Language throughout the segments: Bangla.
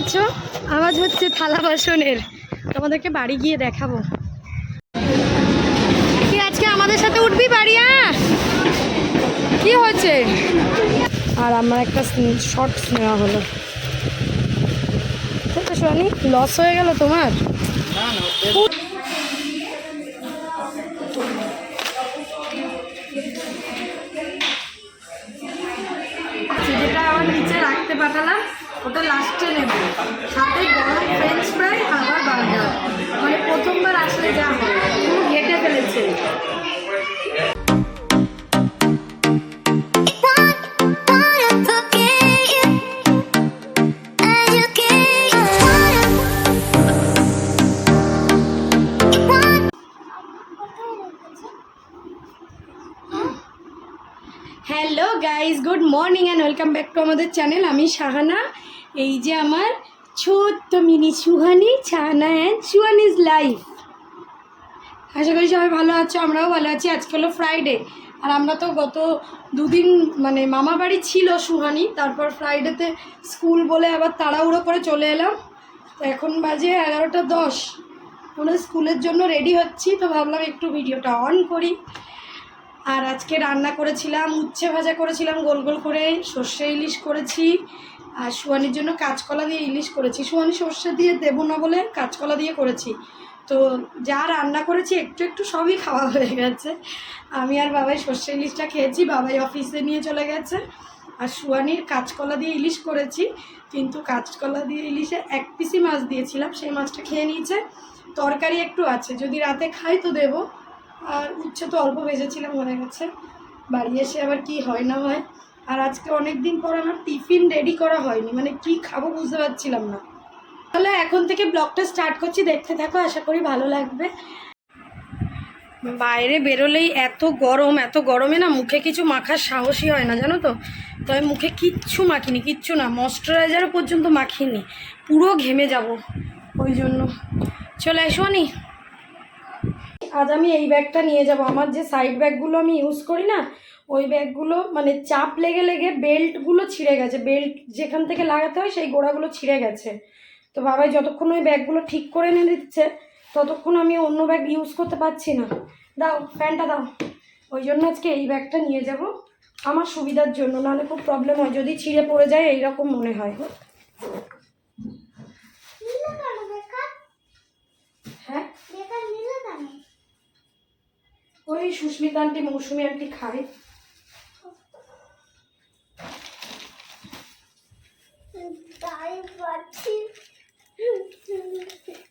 পাচ্ছ? আওয়াজ হচ্ছে থালা বাসনের। তোমাদেরকে বাড়ি গিয়ে দেখাবো। কি আজকে আমাদের সাথে উঠবি বাড়ি কি হয়েছে? আর আমার একটা শর্টস নেওয়া হলো। সোনি লস হয়ে গেল তোমার? যেটা আমার নিচে রাখতে পাঠালাম। ওটা লাস্টে নেব। সাথে গরম ফ্রেঞ্চ ফ্রাই আবার বার্গার মানে প্রথমবার আসলে যা হয়, পুরো ঘেটে ফেলেছে। Hello guys good morning and welcome back to আমাদের চ্যানেল আমি শাহানা। এই যে আমার ছোট্ট mini Suhani Shahana and Suhan is life আশা করি সবাই ভালো আছো, আমরাও ভালো আছি। আজকে হলো ফ্রাইডে আর আমরা তো গত দুদিন মানে মামা বাড়ি ছিল সুহানি, তারপর ফ্রাইডেতে স্কুল বলে আবার তাড়াহুড়ো করে চলে এলাম। তো এখন বাজে এগারোটা দশ। আমরা স্কুলের জন্য রেডি হচ্ছি, তো ভাবলাম একটু ভিডিওটা অন করি। আর আজকে রান্না করেছিলাম, উচ্ছে ভাজা করেছিলাম, গোল গোল করে সর্ষে ইলিশ করেছি। আর সুয়ানির জন্য কাঁচকলা দিয়ে ইলিশ করেছি। সুয়ানি সর্ষে দিয়ে দেবো না বলে কাঁচকলা দিয়ে করেছি। তো যা রান্না করেছি, একটু একটু সবই খাওয়া হয়ে গেছে। আমি আর বাবাই সর্ষে ইলিশটা খেয়েছি, বাবাই অফিসে নিয়ে চলে গেছে। আর সুয়ানির কাঁচকলা দিয়ে ইলিশ করেছি, কিন্তু কাঁচকলা দিয়ে ইলিশে এক পিসি মাছ দিয়েছিলাম, সেই মাছটা খেয়ে নিয়েছে। তরকারি একটু আছে, যদি রাতে খাই তো দেবো। আর উচ্ছে তো অল্প ভেজেছিলাম মনে গেছে বাড়ি এসে আবার কি হয় না হয়। আর আজকে অনেক দিন পর আমার টিফিন রেডি করা হয়নি মানে কি খাব বুঝতে পারছিলাম না। তাহলে এখন থেকে ব্লগটা স্টার্ট করছি, দেখতে থাকো, আশা করি ভালো লাগবে। বাইরে বেরোলেই এত গরম, এত গরমে না মুখে কিছু মাখার সাহসই হয় না, জানো তো? তবে মুখে কিচ্ছু মাখিনি, কিচ্ছু না ময়শ্চারাইজারও পর্যন্ত মাখিনি, পুরো ঘেমে যাব ওই জন্য। চলে এসো নি আজ আমি এই ব্যাগটা নিয়ে যাব, আমার যে সাইড ব্যাগগুলো আমি ইউজ করি না ওই ব্যাগগুলো মানে চাপ লেগে লেগে বেল্টগুলো ছিঁড়ে গেছে। বেল্ট যেখান থেকে লাগাতে হয় সেই গোড়াগুলো ছিঁড়ে গেছে। তো বাবাই যতক্ষণ ওই ব্যাগগুলো ঠিক করে এনে দিচ্ছে ততক্ষণ আমি অন্য ব্যাগ ইউজ করতে পারছি না। দাও ফ্যানটা দাও। ওই জন্য আজকে এই ব্যাগটা নিয়ে যাব আমার সুবিধার জন্য। নাহলে খুব প্রবলেম হয়। যদি ছিঁড়ে পড়ে যায় এইরকম মনে হয়। হ্যাঁ? ওই সুস্মিতা আন্টি মৌসুমি আন্টি খায়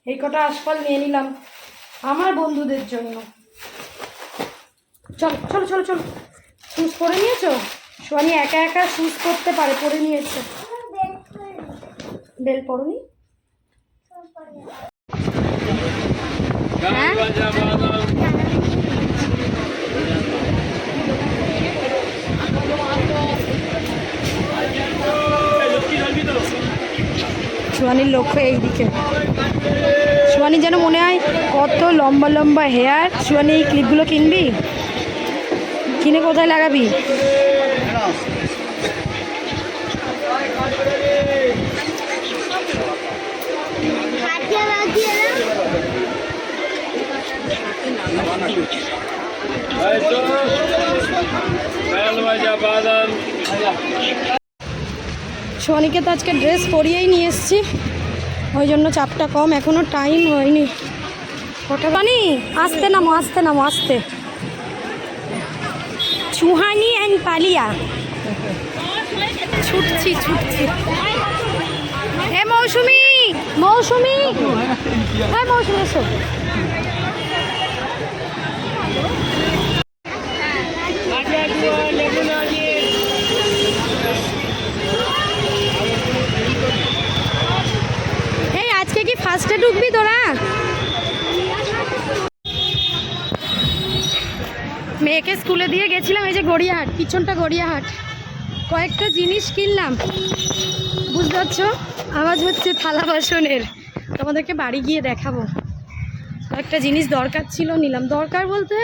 এই কটা আশফল নিয়ে নিলাম, আমার বন্ধুদের জন্য। চল, চলো চলো চলো। শুজ করে নিয়েছো? সোয়ানি একা একা শুজ করতে পারে, পরে নিয়েছে। বেল পরনি? হ্যাঁ? সোয়ানির লক্ষ্য এইদিকে। সোয়ানি যেন মনে হয় কত লম্বা লম্বা হেয়ার সোয়ানি এই ক্লিপগুলো কিনবি? কিনে কোথায় লাগাবি? সোয়ানিকে তো আজকে ড্রেস পরিয়েই নিয়ে এসেছি। ওই জন্য চাপটা কম এখনও টাইম হয়নি। কটা বানি আসতে নামো আসতে নামো, আসতে। চুহানি অ্যান্ড পালিয়া। ছুটছি ছুটছি। হে মৌসুমি মৌসুমি। হ্যাঁ মৌসুমি, এসো। গড়িয়াহাট, পিছনটা গড়িয়াহাট। কয়েকটা জিনিস কিনলাম। বুঝতে পারছ? আওয়াজ হচ্ছে থালা বাসনের। তোমাদেরকে বাড়ি গিয়ে দেখাবো। কয়েকটা জিনিস দরকার ছিল, নিলাম। দরকার বলতে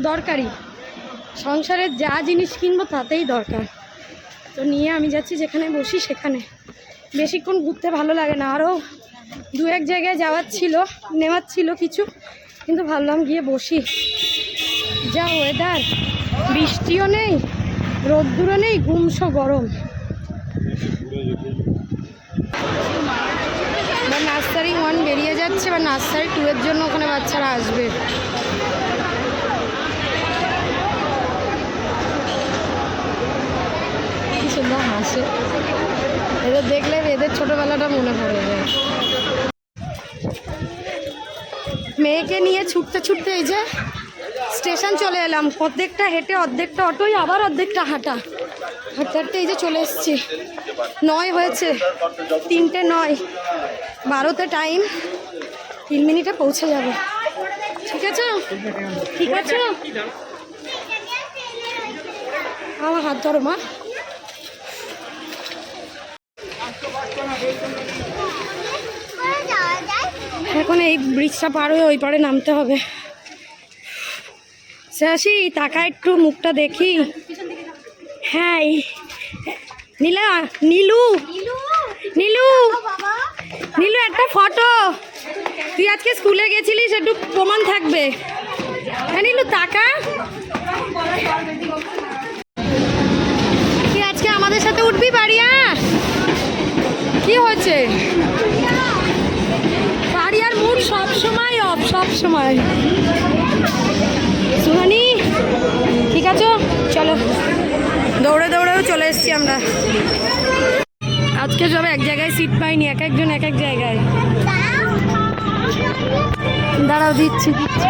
দরকারি সংসারের যা জিনিস কিনবো তাতেই দরকার। তো নিয়ে আমি যাচ্ছি যেখানে বসি সেখানে। বেশিক্ষণ ঘুরতে ভালো লাগে না। আরও দু এক জায়গায় যাওয়ার ছিল, নেওয়ার ছিল কিছু। কিন্তু ভাবলাম গিয়ে বসি। যা ওয়েদার বৃষ্টিও নেই, রোদ্দুরও নেই গুমসো গরম। বা নার্সারি ওয়ান বেরিয়ে যাচ্ছে বা নার্সারি টু এর জন্য ওখানে বাচ্চারা আসবে। কি সুন্দর হাসে। এদের দেখলে এদের ছোটবেলাটা মনে পড়ে যায়। মেয়েকে নিয়ে ছুটতে ছুটতে এই যে স্টেশন চলে এলাম। অর্ধেকটা হেঁটে অর্ধেকটা অটোই আবার অর্ধেকটা হাঁটা। হাঁটতে হাঁটতে এই যে চলে এসেছি। নয় হয়েছে। তিনটে নয়। বারোতে টাইম তিন মিনিটে পৌঁছে যাবে। ঠিক আছে? ঠিক আছে? আমার হাত ধরো, মা। এখন এই ব্রিজটা পার হয়ে ওই পারে নামতে হবে। শ্রেয়াসি তাকা একটু মুখটা দেখি। হ্যাঁ নীলা, নীলু নীলু নীলু, একটা ফটো। তুই আজকে স্কুলে গেছিলিস, একটু প্রমাণ থাকবে। হ্যাঁ নীলু, তাকা। তুই আজকে আমাদের সাথে উঠবি বাড়িয়া? কি হচ্ছে বাড়িয়ার মুড সব সময় অফ সব সময় সুহানি, ঠিক আছে? চলো। দৌড়ে দৌড়েও চলে এসেছি আমরা। আজকে সব এক জায়গায় সিট পাইনি, এক একজন এক এক জায়গায়। দাঁড়াও দিচ্ছি দিচ্ছি।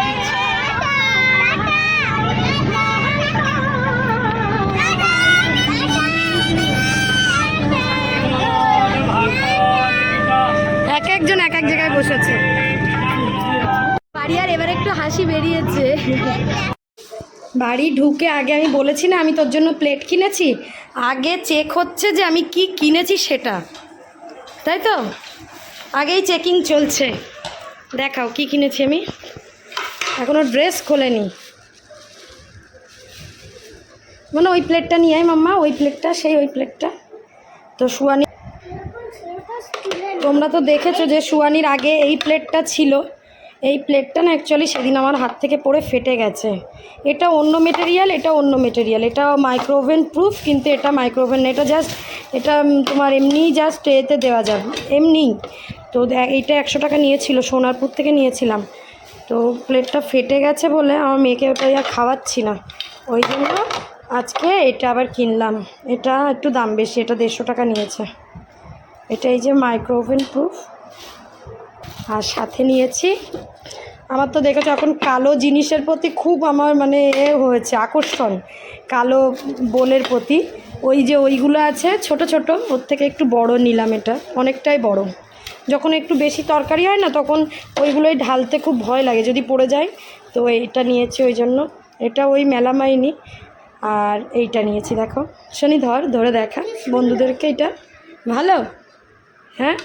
এক একজন এক এক জায়গায় বসেছে। আর এবার একটু হাসি বেরিয়েছে। বাড়ি ঢুকে আগে আমি বলেছি না, আমি তোর জন্য প্লেট কিনেছি। আগে চেক হচ্ছে যে আমি কি কিনেছি সেটা। তাই তো? আগেই চেকিং চলছে। দেখাও কি কিনেছি আমি। এখনও ড্রেস খোলেনি। মানে ওই প্লেটটা নিয়ে আয় মাম্মা, ওই প্লেটটা সেই ওই প্লেটটা তো সুয়ানি তোমরা তো দেখেছ যে সুয়ানির আগে এই প্লেটটা ছিল। এই প্লেটটা না অ্যাকচুয়ালি সেদিন আমার হাত থেকে পড়ে ফেটে গেছে। এটা অন্য মেটেরিয়াল এটা অন্য মেটেরিয়াল এটা মাইক্রোওভেন প্রুফ কিন্তু এটা মাইক্রোওভেন এটা জাস্ট এটা তোমার এমনি জাস্ট এতে দেওয়া যাবে, এমনি। তো এইটা একশো টাকা নিয়েছিল, সোনারপুর থেকে নিয়েছিলাম। তো প্লেটটা ফেটে গেছে বলে আমার মেয়েকে ওটা আর খাওয়াচ্ছি না। ওই জন্য আজকে এটা আবার কিনলাম। এটা একটু দাম বেশি, এটা দেড়শো টাকা নিয়েছে। এটা এই যে মাইক্রোওভেন প্রুফ আর সাথে নিয়েছি। আমার তো দেখেছ এখন কালো জিনিসের প্রতি খুব আমার মানে এ হয়েছে, আকর্ষণ। কালো বোলের প্রতি। ওই যে ওইগুলো আছে, ছোট ছোট, ওর থেকে একটু বড় নিলাম এটা। অনেকটাই বড়। যখন একটু বেশি তরকারি হয় না, তখন ওইগুলোই ঢালতে খুব ভয় লাগে, যদি পড়ে যায়। তো এইটা নিয়েছি ওই জন্য। এটা ওই মেলামাইনি। আর এইটা নিয়েছি, দেখো। শনি ধর, ধরে দেখা। বন্ধুদেরকে এটা। ভালো? হ্যাঁ?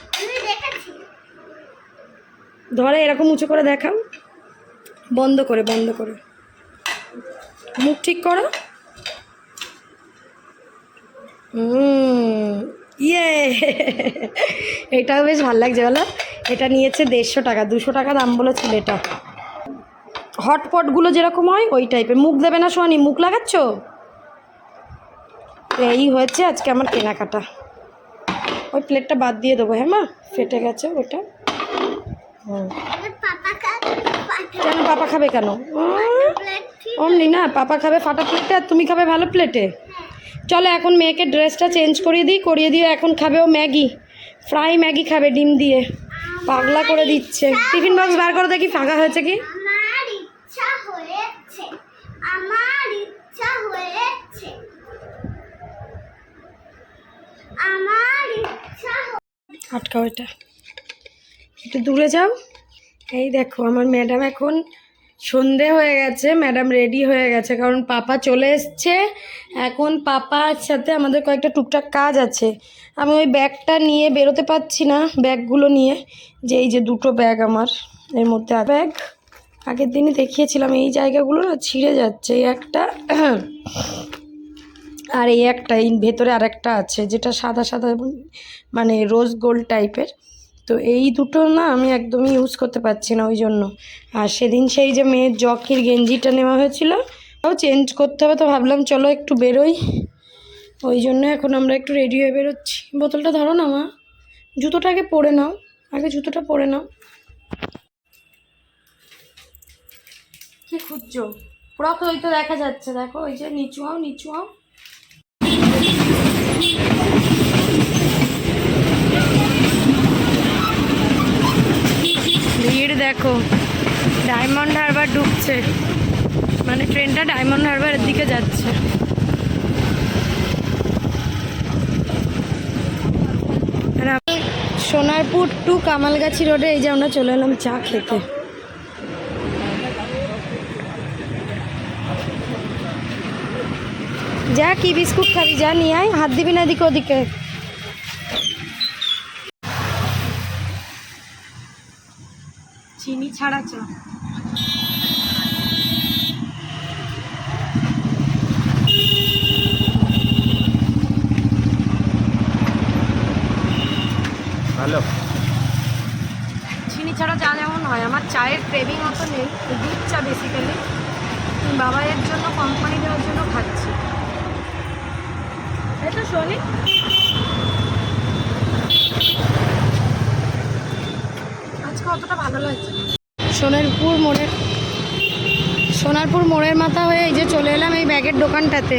ধরে এরকম উঁচু করে দেখাও। বন্ধ করে বন্ধ করে। মুখ ঠিক করো। ইয়ে। এটাও বেশ ভালো লাগছে, বলো। এটা নিয়েছে দেড়শো টাকা, দুশো টাকা দাম বলেছিল এটা। হটপটগুলো যেরকম হয়, ওই টাইপের। মুখ দেবে না সোয়ানি মুখ লাগাচ্ছ? এই হয়েছে আজকে আমার কেনাকাটা। ওই প্লেটটা বাদ দিয়ে দেবো হ্যাঁ মা? ফেটে গেছে ওটা। কেন পাপা খাবে কেন? অমনি না পাপা খাবে ফাটা প্লেটে আর তুমি খাবে ভালো প্লেটে চলো এখন মেয়েকে ড্রেসটা চেঞ্জ করিয়ে দিই করিয়ে দিয়ে এখন খাবে ও ম্যাগি। ফ্রাই ম্যাগি খাবে ডিম দিয়ে। পাগলা করে দিচ্ছে। টিফিন বক্স বার করে দেখি ফাঁকা হয়েছে কি? আমার ইচ্ছা হয়েছে আমার ইচ্ছা হয়েছে আমার ইচ্ছা আটকা ওইটা একটু দূরে যাও। এই দেখো, আমার ম্যাডাম এখন সন্ধে হয়ে গেছে, ম্যাডাম রেডি হয়ে গেছে, কারণ পাপা চলে এসছে। এখন পাপার সাথে আমাদের কয়েকটা টুকটাক কাজ আছে। আমি ওই ব্যাগটা নিয়ে বেরোতে পারছি না, ব্যাগগুলো নিয়ে। যে এই যে দুটো ব্যাগ আমার, এর মধ্যে ব্যাগ। আগের দিনই দেখিয়েছিলাম, এই জায়গাগুলো না ছিঁড়ে যাচ্ছে, এই একটা আর এই একটা, এই ভেতরে আরেকটা আছে, যেটা সাদা সাদা মানে রোজ গোল্ড টাইপের। তো এই দুটো না আমি একদমই ইউজ করতে পারছি না ওই জন্য আর সেদিন সেই যে মেয়ের জকির গেঞ্জিটা নেওয়া হয়েছিল, তাও চেঞ্জ করতে হবে, তো ভাবলাম চলো একটু বেরোই। ওই জন্য এখন আমরা একটু রেডি হয়ে বেরোচ্ছি। বোতলটা ধরো না মা। জুতোটা আগে পরে নাও। আগে জুতোটা পরে নাও। কি খুঁজছো? পুরো তো ওই তো দেখা যাচ্ছে। দেখো, ওই যে নিচু আও নিচু আও ভিড় দেখো। ডায়মন্ড হারবার ঢুকছে। মানে ট্রেনটা ডায়মন্ড হারবারের দিকে যাচ্ছে। সোনারপুর টু কামালগাছি রোডে এই যে আমরা চলে এলাম চা খেতে। যা কি বিস্কুট খাবি, যা নিয়ে আয়। হাত দিবি না এদিকে ওদিকে। চিনি ছাড়া চা। ভালো চিনি ছাড়া চা যেমন হয় আমার চায়ের ক্রেভিং অত নেই দুধ চা বেসিক্যালি বাবাইয়ের জন্য কোম্পানি দেওয়ার জন্য খাচ্ছি। তো শোনি। আজকে অতটা ভালো লাগছে। সোনারপুর মোড়ের সোনারপুর মোড়ের মাথা হয়ে এই যে চলে এলাম এই ব্যাগের দোকানটাতে।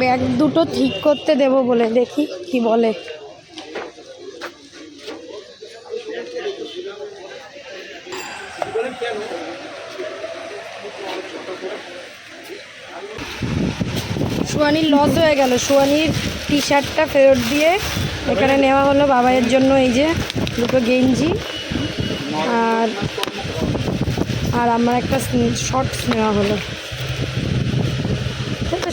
ব্যাগ দুটো ঠিক করতে দেবো বলে দেখি কি বলে। সুয়ানির লস হয়ে গেল। সুয়ানির টি শার্টটা ফেরত দিয়ে এখানে নেওয়া হলো বাবাইয়ের জন্য এই যে দুটো গেঞ্জি। আর আর আমার একটা শর্টস নেওয়া হলো।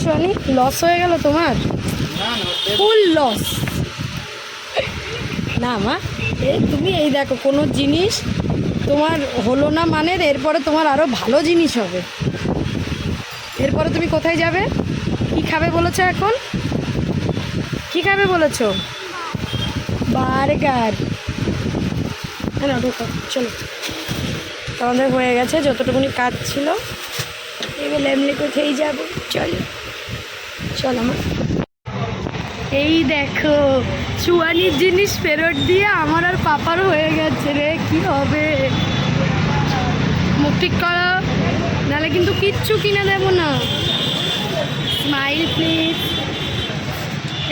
সুয়ানি লস হয়ে গেল তোমার? ফুল লস না মা তুমি এই দেখো, কোনো জিনিস তোমার হলো না মানে এরপরে তোমার আরও ভালো জিনিস হবে। এরপরে তুমি কোথায় যাবে? কি খাবে বলেছ এখন? কি খাবে বলেছ? বার্গার। হ্যাঁ চলো তো আমাদের হয়ে গেছে, যতটুকুনি কাজ ছিল। এবার এমনি কোথায় যাব? চলো। চলো আমার এই দেখো, চুয়ানির জিনিস ফেরত দিয়ে আমার আর পাপার হয়ে গেছে রে, কি হবে? মুখ ঠিক করো, নাহলে কিন্তু কিচ্ছু কিনে দেবো না। স্মাইল প্লিজ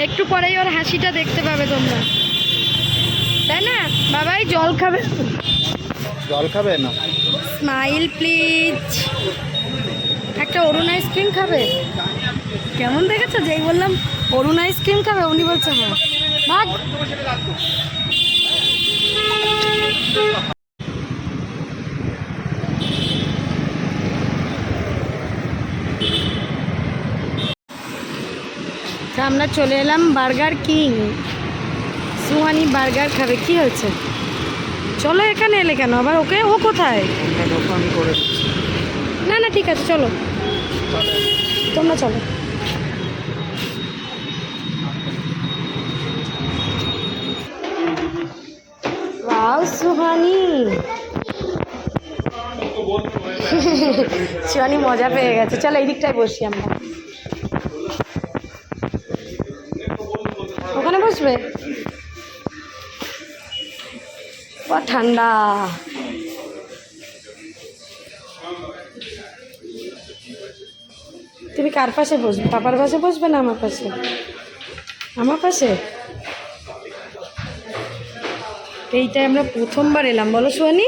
একটু পরেই ওর হাসিটা দেখতে পাবে তোমরা। তাই না? বাবাই জল খাবে? জল খাবে না। Smile, please. একটা অরুণ আইসক্রিম খাবে? কেমন দেখেছ? যেই বললাম, অরুণ আইসক্রিম খাবে, উনি বলছে হ্যাঁ। ভাগ। আমরা চলে এলাম বার্গার কিং। সুহানি বার্গার খাবে। কি হয়েছে? চলো এখানে এলে কেন? আবার ওকে? ও কোথায়? না না ঠিক আছে চলো। তোমরা চলো। ওয়াও সুহানি। সুহানি মজা পেয়ে গেছে। চলো এই দিকটায় বসি আমরা। ঠান্ডা। তুমি কার পাশে বসবে? পাপার পাশে বসবে না আমার পাশে? আমার পাশে? এইটাই আমরা প্রথমবার এলাম। বলো সোয়ানি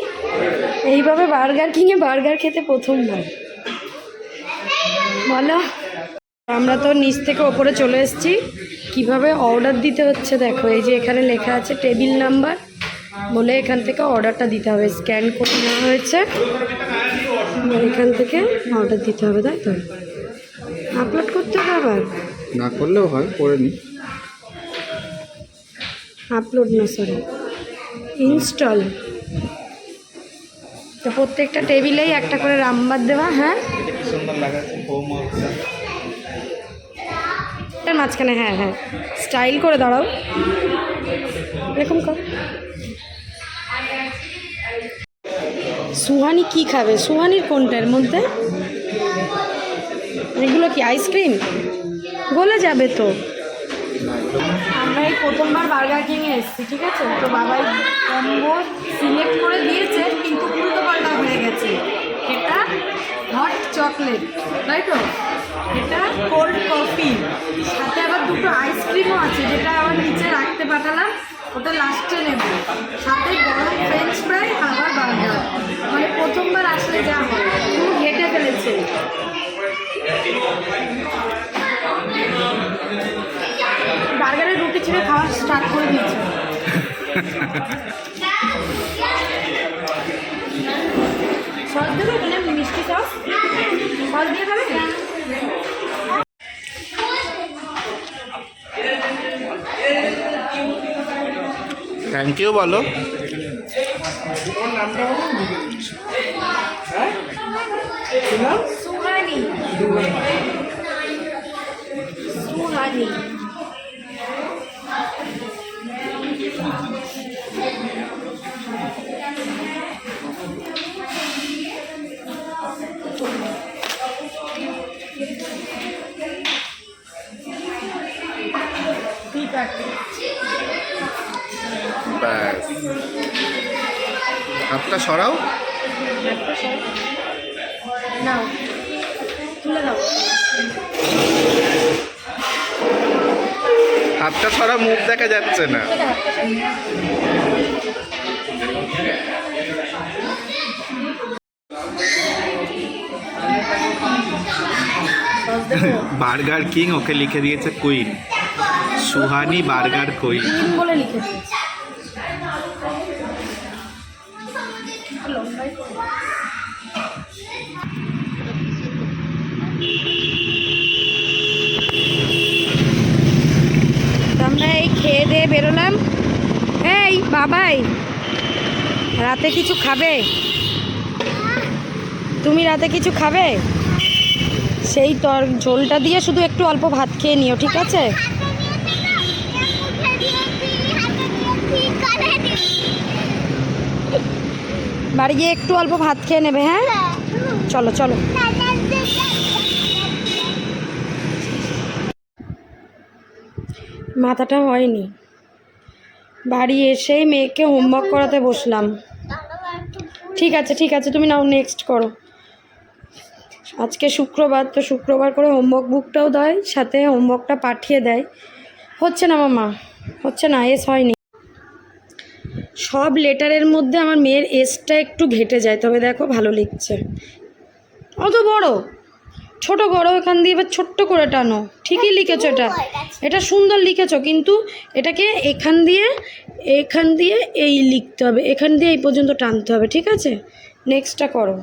এইভাবে বার্গার কিনে বার্গার খেতে প্রথমবার। বলো। আমরা তো নিচ থেকে ওপরে চলে এসেছি। কীভাবে অর্ডার দিতে হচ্ছে দেখো। এই যে এখানে লেখা আছে টেবিল নাম্বার বলে এখান থেকে অর্ডারটা দিতে হবে। স্ক্যান করে নেওয়া হয়েছে। এখান থেকে অর্ডার দিতে হবে তাই তো? আপলোড করতে হবে আবার? না করলেও হয় করে নি আপলোড না সরি ইনস্টল তো প্রত্যেকটা টেবিলেই একটা করে নাম্বার দেওয়া হ্যাঁ? মাঝখানে হ্যাঁ হ্যাঁ। স্টাইল করে দাঁড়াও। এরকম কর। সুহানি কি খাবে? সুহানির কোনটার মধ্যে? এগুলো কি আইসক্রিম গলে যাবে তো। আমরা এই প্রথমবার বার্গার কিংয়ে এসেছি, ঠিক আছে? তো বাবাই কম্বো সিলেক্ট করে দিয়েছে, কিন্তু উল্টো পাল্টা হয়ে গেছে। এটা হট চকলেট তাই তো? এটা কোল্ড কফি সাথে আবার দুটো আইসক্রিমও আছে, যেটা আবার নিচে রাখতে পাঠালাম, ওটা লাস্টে নেব। সাথে গরম ফ্রেঞ্চ ফ্রাই আবার সস দেবে? মানে মিষ্টি সস? সস দিয়ে খাবে? থ্যাংক ইউ বলো। সুহানি। সুহানি। ব্যাস। হাতটা সরাও। নাও। তুলে দাও। হাতটা সরা মুখ দেখা যাচ্ছে না। বার্গার কিং ওকে লিখে দিয়েছে কুইন। সুহানি বার্গার তো আমরা এই খেয়ে দিয়ে বেরোলাম। এই, বাবাই, রাতে কিছু খাবে? তুমি রাতে কিছু খাবে? সেই তর ঝোলটা দিয়ে শুধু একটু অল্প ভাত খেয়ে নিও, ঠিক আছে? বাড়ি গিয়ে একটু অল্প ভাত খেয়ে নেবে হ্যাঁ? চলো চলো। মাথাটা হয়নি। বাড়ি এসেই মেয়েকে হোমওয়ার্ক করাতে বসলাম। ঠিক আছে ঠিক আছে, তুমি নাও নেক্সট করো। আজকে শুক্রবার, তো শুক্রবার করে হোমওয়ার্ক বুকটাও দেয়, সাথে হোমওয়ার্কটা পাঠিয়ে দেয়। হচ্ছে না মামা, হচ্ছে না, এস হয়নি। সব লেটারের মধ্যে আমার মেয়ের এসটা একটু ঘেটে যায় তবে দেখো ভালো লিখছে। অত বড়? ছোট করো এখান দিয়ে এবার ছোট্ট করে টানো। ঠিকই লিখেছো এটা। এটা সুন্দর লিখেছো কিন্তু এটাকে এখান দিয়ে এখান দিয়ে এই লিখতে হবে এখান দিয়ে এই পর্যন্ত টানতে হবে ঠিক আছে? নেক্সটটা করো।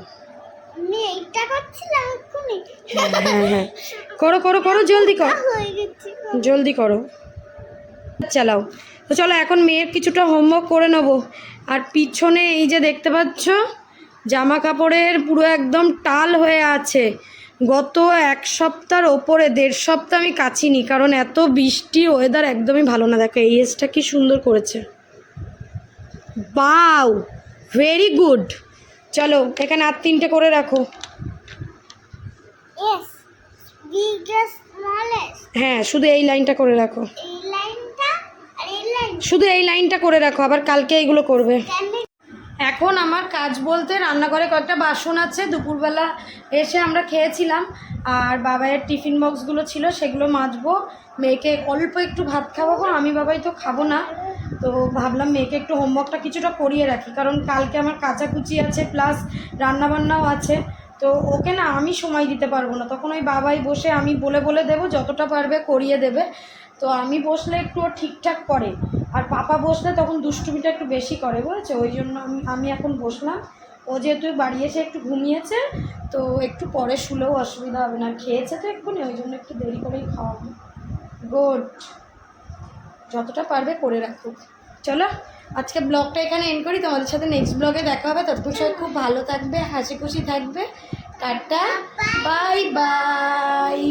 হ্যাঁ হ্যাঁ হ্যাঁ। করো করো করো জলদি করো। জলদি করো। চালাও। তো চলো এখন মেয়ের কিছুটা হোমওয়ার্ক করে নেব। আর পিছনে এই যে দেখতে পাচ্ছ জামা কাপড়ের পুরো একদম টাল হয়ে আছে। গত এক সপ্তাহর ওপরে দেড় সপ্তাহ আমি কাচিনি কারণ এত বৃষ্টি ওয়েদার একদমই ভালো না। দেখো এই এসটা কি সুন্দর করেছে। বাউ ভেরি গুড চলো এখানে আর তিনটে করে রাখো। হ্যাঁ শুধু এই লাইনটা করে রাখো এই লাইনটা আর এই লাইন শুধু এই লাইনটা করে রাখো, আবার কালকে এইগুলো করবে। এখন আমার কাজ বলতে রান্নাঘরে কয়েকটা বাসন আছে, দুপুরবেলা এসে আমরা খেয়েছিলাম, আর বাবাইয়ের টিফিন বক্সগুলো ছিল, সেগুলো মাজবো। মেয়েকে অল্প একটু ভাত খাওয়াবো, আমি বাবাই তো খাব না। তো ভাবলাম মেয়েকে একটু হোমওয়ার্কটা কিছুটা করিয়ে রাখি, কারণ কালকে আমার কাচাকুচি আছে প্লাস রান্নাবান্নাও আছে। তো ওকে না আমি সময় দিতে পারব না, তখন ওই বাবাই বসে আমি বলে বলে দেবো, যতটা পারবে করিয়ে দেবে। তো আমি বসলে একটু ও ঠিকঠাক করে। আর পাপা বসলে তখন দুষ্টুমিটা একটু বেশি করে বুঝেছ? ওই জন্য আমি আমি এখন বসলাম। ও যেহেতু বাড়ি এসে একটু ঘুমিয়েছে তো একটু পরে শুলেও অসুবিধা হবে না। খেয়েছে তো এক্ষুনি ওই জন্য একটু দেরি করেই খাওয়াবো। গুড। যতটা পারবে করে রাখো। চলো আজকে ব্লগটা এখানে এন্ড করি। তোমাদের সাথে নেক্সট ব্লগে দেখা হবে। ততক্ষণ সবাই খুব ভালো থাকবে হাসি খুশি থাকবে। Tata bye bye